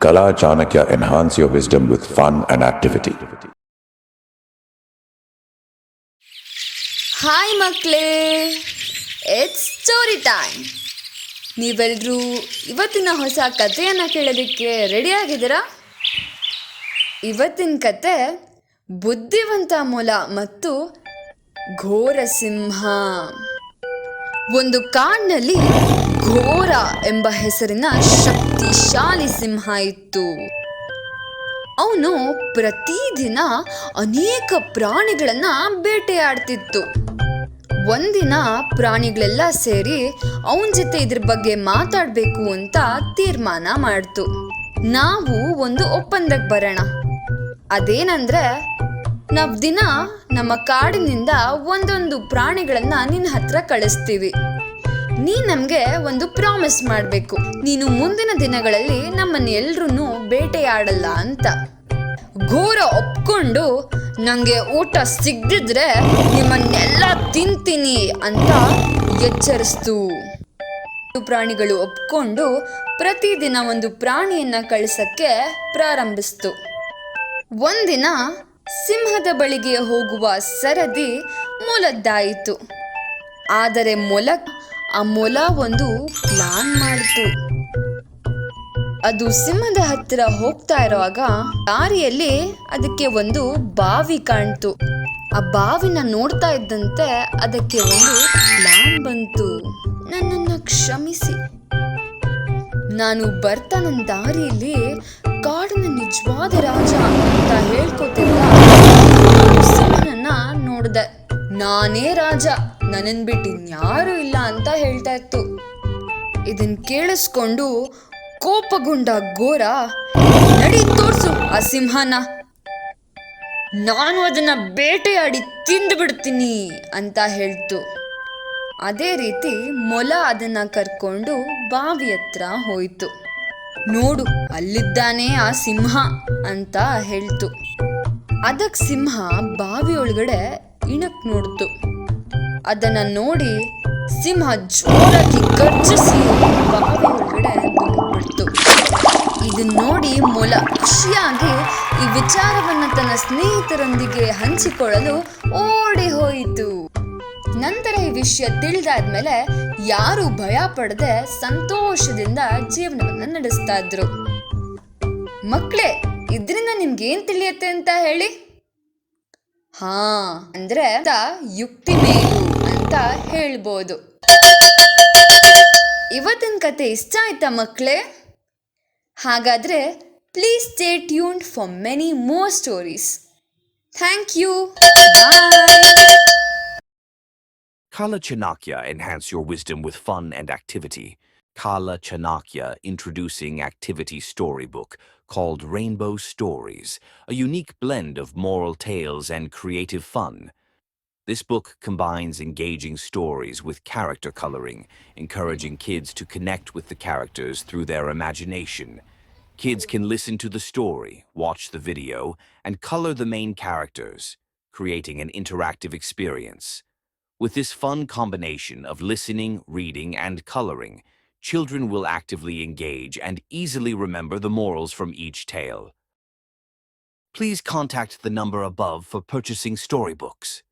Kala Chanakya enhance your wisdom with fun and activity. Hi ಮಕ್ಕಳೇ it's story time ನೀವೆಲ್ಲರೂ ಇವತ್ತಿನ ಹೊಸ ಕಥೆಯನ್ನು ಕೇಳೋದಕ್ಕೆ ರೆಡಿ ಆಗಿದ್ದೀರಾ? ಇವತ್ತಿನ ಕತೆ ಬುದ್ಧಿವಂತ ಮೊಲ ಮತ್ತು ಘೋರ ಸಿಂಹ ಒಂದು ಕಾಡಿನಲ್ಲಿ ಘೋರ ಎಂಬ ಹೆಸರಿನ ಶಕ್ತಿಶಾಲಿ ಸಿಂಹ ಇತ್ತು. ಅವನು ಪ್ರತಿದಿನ ಅನೇಕ ಪ್ರಾಣಿಗಳನ್ನ ಬೇಟೆಯಾಡ್ತಿತ್ತು. ಒಂದಿನ ಪ್ರಾಣಿಗಳೆಲ್ಲ ಸೇರಿ ಅವನ ಜೊತೆ ಇದ್ರ ಬಗ್ಗೆ ಮಾತಾಡಬೇಕು ಅಂತ ತೀರ್ಮಾನ ಮಾಡ್ತು. ನಾವು ಒಂದು ಒಪ್ಪಂದಕ್ಕೆ ಬರೋಣ. ಅದೇನಂದ್ರೆ ನಾವ್ ದಿನ ನಮ್ಮ ಕಾಡಿನಿಂದ ಒಂದೊಂದು ಪ್ರಾಣಿಗಳನ್ನ ನಿನ್ನ ಹತ್ರ ಕಳಿಸ್ತೀವಿ. ನೀ ನಮ್ಗೆ ಒಂದು ಪ್ರಾಮಿಸ್ ಮಾಡ್ಬೇಕು. ನೀನು ಮುಂದಿನ ದಿನಗಳಲ್ಲಿ ನಮ್ಮನ್ನ ಎಲ್ರೂ ಬೇಟೆಯಾಡಲ್ಲ ಅಂತ. ಘೋರ ಒಪ್ಕೊಂಡು ನಂಗೆ ಊಟ ಸಿಗದಿದ್ರೆ ನಿಮ್ಮನ್ನೆಲ್ಲ ತಿಂತೀನಿ ಅಂತ ಎಚ್ಚರಿಸ್ತು. ಪ್ರಾಣಿಗಳು ಒಪ್ಕೊಂಡು ಪ್ರತಿದಿನ ಒಂದು ಪ್ರಾಣಿಯನ್ನ ಕಳಿಸಕ್ಕೆ ಪ್ರಾರಂಭಿಸ್ತು. ಒಂದಿನ ಸಿಂಹದ ಬಳಿಗೆ ಹೋಗುವ ಸರದಿ ಮೊಲದ್ದಾಯಿತು. ಆದರೆ ಮೊಲ, ಆ ಮೊಲ ಒಂದು ಪ್ಲಾನ್ ಮಾಡಿತು. ಅದು ಸಿಂಹದ ಹತ್ತಿರ ಹೋಗ್ತಾ ಇರುವಾಗ ದಾರಿಯಲ್ಲಿ ಅದಕ್ಕೆ ಒಂದು ಬಾವಿ ಕಾಣ್ತು. ಆ ಬಾವಿನ ನೋಡ್ತಾ ಇದ್ದಂತೆ ಅದಕ್ಕೆ ಒಂದು ಪ್ಲಾನ್ ಬಂತು. ನನ್ನನ್ನು ಕ್ಷಮಿಸಿ. ನಾನು ಬರ್ತಾ ನನ್ನ ದಾರಿಯಲ್ಲಿ, ಕಾಡಿನ ನಿಜವಾದ ರಾಜ ಅಂತ ಹೇಳ್ಕೊತಿದ್ದ ನಾನೇ ರಾಜ ನನ್ನ ಬಿಟ್ಟು ಇನ್ಯಾರೂ ಇಲ್ಲ ಅಂತ ಹೇಳ್ತಾ ಇತ್ತು. ಇದನ್ ಕೇಳಿಸ್ಕೊಂಡು ಕೋಪಗೊಂಡ ಘೋರ, ನಡಿ ತೋರ್ಸು ಆ ಸಿಂಹನ. ನಾನು ಅದನ್ನ ಬೇಟೆಯಾಡಿ ತಿಂದು ಬಿಡ್ತೀನಿ ಅಂತ ಹೇಳ್ತು. ಅದೇ ರೀತಿ ಮೊಲ ಅದನ್ನ ಕರ್ಕೊಂಡು ಬಾವಿ ಹತ್ರ ಹೋಯ್ತು. ನೋಡು, ಅಲ್ಲಿದ್ದಾನೆ ಆ ಸಿಂಹ ಅಂತ ಹೇಳ್ತು. ಅದಕ್ಕೆ ಸಿಂಹ ಬಾವಿ ಒಳಗಡೆ ಇಣಕ್ ನೋಡ್ತು. ಅದನ್ನ ನೋಡಿ ಸಿಂಹ ಜೋರಾಗಿ ಗರ್ಜಿಸಿ ಬಾವಿ ಒಳಗಡೆ ಇದನ್ನ ನೋಡಿ ಮೊಲ ಖುಷಿಯಾಗಿ ಈ ವಿಚಾರವನ್ನ ತನ್ನ ಸ್ನೇಹಿತರೊಂದಿಗೆ ಹಂಚಿಕೊಳ್ಳಲು ಓಡಿ ಹೋಯಿತು. ನಂತರ ಈ ವಿಷಯ ತಿಳಿದಾದ್ಮೇಲೆ ಯಾರು ಭಯ ಪಡದೆ ಸಂತೋಷದಿಂದ ಜೀವನವನ್ನ ನಡೆಸ್ತಾ ಇದ್ರು. ಮಕ್ಕಳೇ ಇದರಿಂದ ನಿಮ್ಗೆ ಏನ್ ತಿಳಿಯತ್ತೆ ಅಂತ ಹೇಳಿ? ಹಾ, ಅಂದ್ರೆ ಯುಕ್ತಿ ಮೇಲು ಅಂತ ಹೇಳ್ಬೋದು. ಇವತ್ತಿನ ಕತೆ ಇಷ್ಟ ಆಯ್ತಾ ಮಕ್ಕಳೇ ಹಾಗಾದ್ರೆ please stay tuned for many more stories thank you Kala Chanakya enhance your wisdom with fun and activity. Kala Chanakya introducing activity storybook called Rainbow Stories, a unique blend of moral tales and creative fun. This book combines engaging stories with character coloring, encouraging kids to connect with the characters through their imagination. Kids can listen to the story, watch the video, and color the main characters, creating an interactive experience. With this fun combination of listening, reading, and coloring, children will actively engage and easily remember the morals from each tale. Please contact the number above for purchasing storybooks.